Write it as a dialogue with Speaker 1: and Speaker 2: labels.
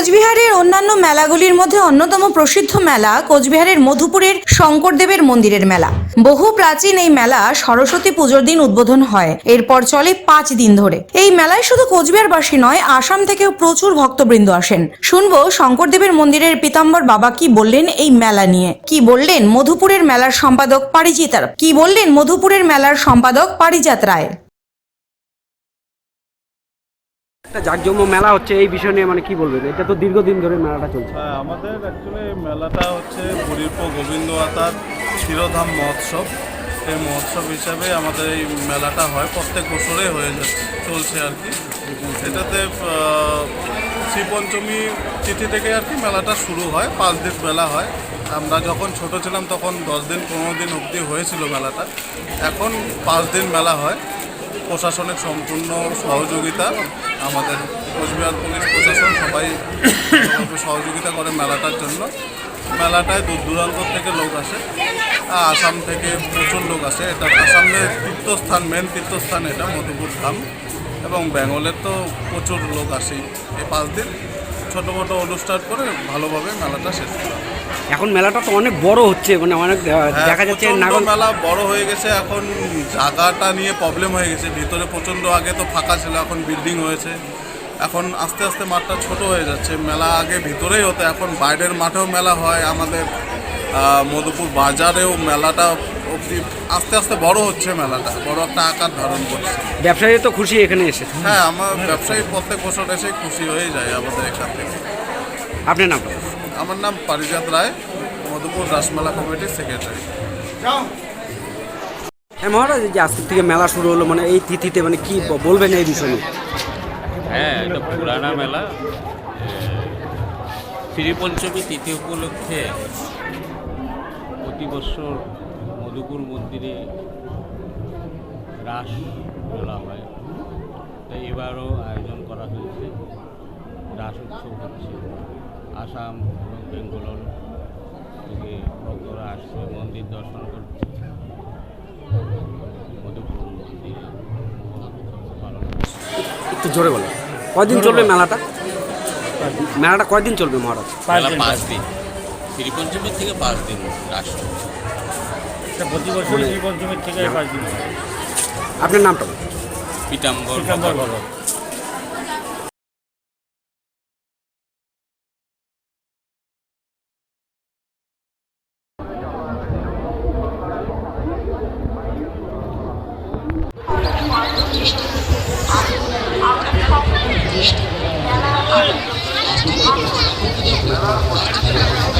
Speaker 1: কোচবিহারের অন্যান্য মেলাগুলির মধ্যে অন্যতম প্রসিদ্ধ মেলা কোচবিহারের মধুপুরের শঙ্করদেবের মন্দিরের মেলা। বহু প্রাচীন এই মেলা সরস্বতী পুজোর দিন উদ্বোধন হয়। এরপর চলে পাঁচ দিন ধরে। এই মেলায় শুধু কোচবিহারবাসী নয়, আসাম থেকেও প্রচুর ভক্তবৃন্দ আসেন। শুনব শঙ্করদেবের মন্দিরের পীতাম্বর বাবা কি বললেন এই মেলা নিয়ে? কি বললেন মধুপুরের মেলার সম্পাদক পারিজিত রায়? কি বললেন মধুপুরের মেলার সম্পাদক পারিজাত রায়?
Speaker 2: একটা জাঁকজম্য মেলা হচ্ছে, এই বিষয় নিয়ে মানে কি বলবেন এটা তো দীর্ঘদিন ধরে মেলাটা চলছে।
Speaker 3: হ্যাঁ আমাদের অ্যাকচুয়ালি মেলাটা হচ্ছে বুড়িরপো গোবিন্দ আতার ক্ষীরধাম মহোৎসব। এই মহোৎসব হিসাবে আমাদের এই মেলাটা হয়, প্রত্যেক বছরে হয়ে চলছে আর কি। এটাতে শ্রীপঞ্চমী তিথি থেকে আর কি মেলাটা শুরু হয়, পাঁচ দিন মেলা হয়। আমরা যখন ছোট ছিলাম তখন দশ দিন, পনেরো দিন অবধি হয়েছিল মেলাটা। এখন পাঁচ দিন মেলা হয়। প্রশাসনের সম্পূর্ণ সহযোগিতা, আমাদের কোচবিহার পুলিশ প্রশাসন সবাই সহযোগিতা করে মেলাটার জন্য। মেলাটায় দূর দূরান্ত থেকে লোক আসে। আসাম থেকে প্রচুর লোক আসে। এটা আসামের তীর্থস্থান মেন তীর্থস্থান এটা, মধুপুর ধাম। এবং বেঙ্গলের তো প্রচুর লোক আসে এই পাঁচ দিন। ছোটো মোটো অনুষ্ঠান করে ভালোভাবে মেলাটা শেষ করা।
Speaker 2: এখন মেলাটা তো অনেক বড় হচ্ছে মানে অনেক
Speaker 3: হ্যাঁ,
Speaker 2: দেখা যাচ্ছে নাগর
Speaker 3: মেলা বড় হয়ে গেছে এখন জায়গাটা নিয়ে প্রবলেম হয়ে গেছে। ভিতরে প্রচণ্ড আগে তো ফাঁকা ছিল এখন বিল্ডিং হয়েছে। এখন আস্তে আস্তে মাঠটা ছোট হয়ে যাচ্ছে। মেলা আগে ভিতরেই হতো এখন বাইরের মাঠেও মেলা হয়। আমাদের মধুপুর বাজারেও মেলাটা অবধি আস্তে আস্তে বড় হচ্ছে মেলাটা। বড় একটা আকার ধারণ করছে।
Speaker 2: ব্যবসায়ী তো খুশি এখানে এসে।
Speaker 3: হ্যাঁ আমার ব্যবসায়ী প্রত্যেক বছর এসে খুশি হয়ে যায় আমাদের এখান থেকে।
Speaker 2: আপনার নামটা
Speaker 3: আমার নাম পারিজাত রায় মধুপুর রাসমেলা কমিটির সেক্রেটারি
Speaker 2: হ্যাঁ মহারাজ এই যে আজকের থেকে মেলা শুরু হলো মানে এই তিথিতে মানে কি বলবেন এই বিষয়?
Speaker 4: হ্যাঁ এটা পুরানা মেলা। শ্রীপঞ্চমী তিথি উপলক্ষে প্রতি বছর মধুপুর মন্দিরে রাস মেলা হয়। তাই এবারও আয়োজন করা হয়েছে। রাস উৎসব হচ্ছে। আসাম এবং বেঙ্গল থেকে ভক্তরা আসছে মন্দির দর্শন করছে। মধুপুর মন্দিরে পালন
Speaker 2: একটু জোরে বলো। কয়দিন চলবে মেলাটা? মেলাটা কয়দিন চলবে মহারাজ?
Speaker 4: পাঁচ দিন। শ্রীপঞ্চমীর থেকে পাঁচ দিন রাস
Speaker 5: প্রতি বছর
Speaker 2: মানে-
Speaker 5: থেকে পাঁচ দিন।
Speaker 2: আপনার নামটা।
Speaker 4: পিতাম্বর
Speaker 5: Thank
Speaker 6: you.